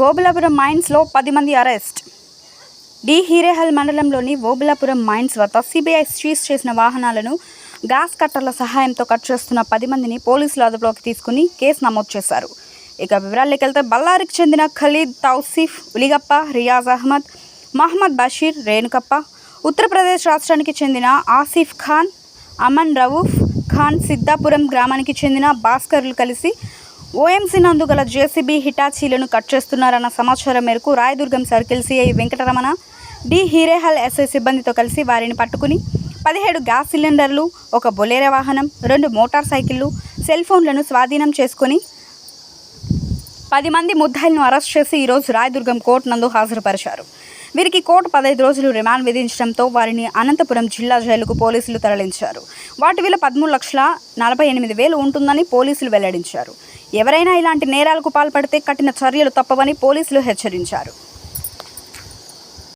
ఓబులాపురం మైన్స్లో పది మంది arrest. D Hirehal మండలంలోని ఓబులాపురం మైన్స్ వద్ద సిబిఐ సీజ్ చేసిన వాహనాలను గ్యాస్ కట్టర్ల సహాయంతో కట్ చేస్తున్న పది మందిని పోలీసులు అదుపులోకి తీసుకుని కేసు నమోదు చేశారు. ఇక వివరాల్లోకి వెళ్తే బల్లారికి చెందిన ఖలీద్ తౌసిఫ్ ఉలిగప్ప రియాజ్ అహ్మద్ మహమ్మద్ బషీర్ రేణుకప్ప ఉత్తరప్రదేశ్ రాష్ట్రానికి చెందిన ఆసిఫ్ ఖాన్ అమన్ రవూఫ్ ఖాన్ సిద్ధాపురం గ్రామానికి చెందిన భాస్కర్లు కలిసి ఓఎంసీ నందు గల జేసీబీ హిటాచీలను కట్ చేస్తున్నారన్న సమాచారం మేరకు Rayadurgam circle CI Venkataramana D Hirehal SI సిబ్బందితో కలిసి వారిని పట్టుకుని పదిహేడు గ్యాస్ సిలిండర్లు ఒక బొలేరా వాహనం రెండు మోటార్ సైకిళ్ళు సెల్ ఫోన్లను స్వాధీనం చేసుకుని పది మంది ముద్దాయిలను అరెస్ట్ చేసి ఈరోజు రాయదుర్గం కోర్టు నందు హాజరుపరిచారు. వీరికి కోర్టు పదహైదు రోజులు రిమాండ్ విధించడంతో వారిని అనంతపురం జిల్లా జైలుకు పోలీసులు తరలించారు. వాటి విలువ పదమూడు లక్షల నలభై ఎనిమిది వేలు ఉంటుందని పోలీసులు వెల్లడించారు. ఎవరైనా ఇలాంటి నేరాలకు పాల్పడితే కఠిన చర్యలు తప్పవని పోలీసులు హెచ్చరించారు.